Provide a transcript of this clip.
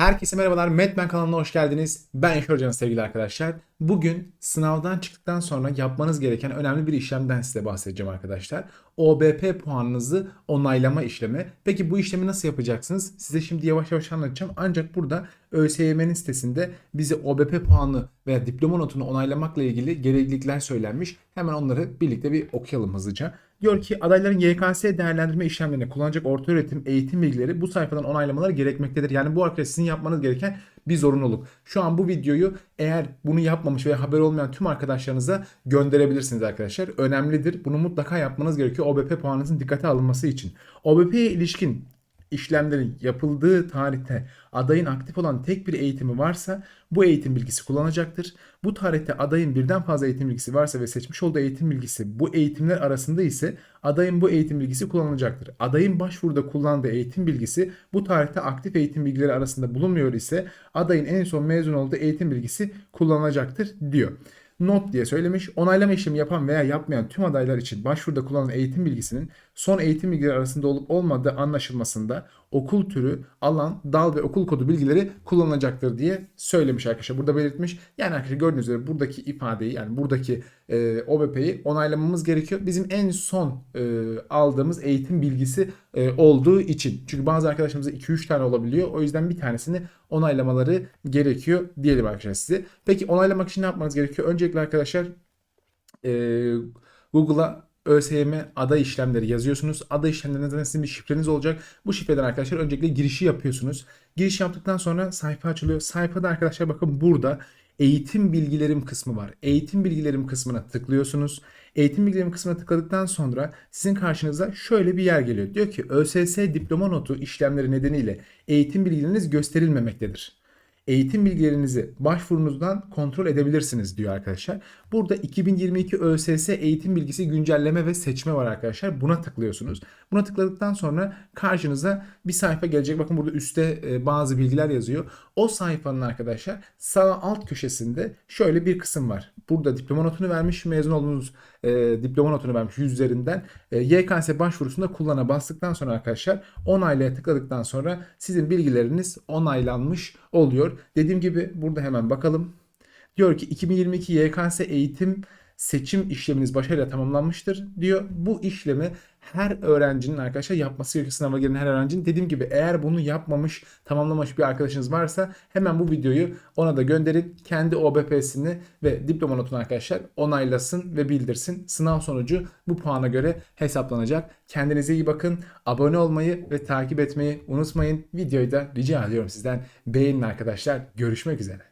Herkese merhabalar. Medmen kanalına hoş geldiniz. Ben Eşor Can sevgili arkadaşlar. Bugün sınavdan çıktıktan sonra yapmanız gereken önemli bir işlemden size bahsedeceğim arkadaşlar. OBP puanınızı onaylama işlemi. Peki bu işlemi nasıl yapacaksınız? Size şimdi yavaş yavaş anlatacağım. Ancak burada ÖSYM'nin sitesinde bize OBP puanı veya diploma notunu onaylamakla ilgili gereklilikler söylenmiş. Hemen onları birlikte bir okuyalım hızlıca. Diyor ki adayların YKS değerlendirme işlemlerine kullanacak orta öğretim eğitim bilgileri bu sayfadan onaylamaları gerekmektedir. Yani bu arkadaş sizin yapmanız gereken bir zorunluluk. Şu an bu videoyu eğer bunu yapmamış veya haber olmayan tüm arkadaşlarınıza gönderebilirsiniz arkadaşlar. Önemlidir. Bunu mutlaka yapmanız gerekiyor OBP puanınızın dikkate alınması için. OBP'ye ilişkin işlemlerin yapıldığı tarihte adayın aktif olan tek bir eğitimi varsa bu eğitim bilgisi kullanacaktır. Bu tarihte adayın birden fazla eğitim bilgisi varsa ve seçmiş olduğu eğitim bilgisi bu eğitimler arasında ise adayın bu eğitim bilgisi kullanılacaktır. Adayın başvuruda kullandığı eğitim bilgisi bu tarihte aktif eğitim bilgileri arasında bulunmuyor ise adayın en son mezun olduğu eğitim bilgisi kullanılacaktır diyor not diye söylemiş. Onaylama işlemi yapan veya yapmayan tüm adaylar için başvuruda kullanılan eğitim bilgisinin son eğitim bilgileri arasında olup olmadığı anlaşılmasında okul türü, alan, dal ve okul kodu bilgileri kullanılacaktır diye söylemiş arkadaşlar. Burada belirtmiş. Yani arkadaşlar gördüğünüz üzere buradaki ifadeyi yani buradaki e, OBP'yi onaylamamız gerekiyor. Bizim en son e, aldığımız eğitim bilgisi e, olduğu için. Çünkü bazı arkadaşlarımızda 2-3 tane olabiliyor. O yüzden bir tanesini onaylamaları gerekiyor diyelim arkadaşlar size. Peki onaylamak için ne yapmanız gerekiyor? Öncelikle arkadaşlar e, Google'a ÖSYM aday işlemleri yazıyorsunuz. Aday işlemlerinden sizin bir şifreniz olacak. Bu şifreden arkadaşlar öncelikle girişi yapıyorsunuz. Giriş yaptıktan sonra sayfa açılıyor. Sayfada arkadaşlar bakın burada eğitim bilgilerim kısmı var. Eğitim bilgilerim kısmına tıklıyorsunuz. Eğitim bilgilerim kısmına tıkladıktan sonra sizin karşınıza şöyle bir yer geliyor. Diyor ki ÖSS diploma notu işlemleri nedeniyle eğitim bilgileriniz gösterilmemektedir eğitim bilgilerinizi başvurunuzdan kontrol edebilirsiniz diyor arkadaşlar. Burada 2022 ÖSS eğitim bilgisi güncelleme ve seçme var arkadaşlar. Buna tıklıyorsunuz. Buna tıkladıktan sonra karşınıza bir sayfa gelecek. Bakın burada üstte e, bazı bilgiler yazıyor. O sayfanın arkadaşlar sağ alt köşesinde şöyle bir kısım var. Burada diploma notunu vermiş. Mezun olduğunuz e, diploma notunu vermiş 100 üzerinden. E, YKS başvurusunda kullana bastıktan sonra arkadaşlar onaylaya tıkladıktan sonra sizin bilgileriniz onaylanmış oluyor. Dediğim gibi burada hemen bakalım. Diyor ki 2022 YKS eğitim seçim işleminiz başarıyla tamamlanmıştır diyor. Bu işlemi her öğrencinin arkadaşlar yapması gerekiyor sınava giren her öğrencinin. Dediğim gibi eğer bunu yapmamış, tamamlamamış bir arkadaşınız varsa hemen bu videoyu ona da gönderip kendi OBP'sini ve diploma notunu arkadaşlar onaylasın ve bildirsin. Sınav sonucu bu puana göre hesaplanacak. Kendinize iyi bakın. Abone olmayı ve takip etmeyi unutmayın. Videoyu da rica ediyorum sizden beğenin arkadaşlar. Görüşmek üzere.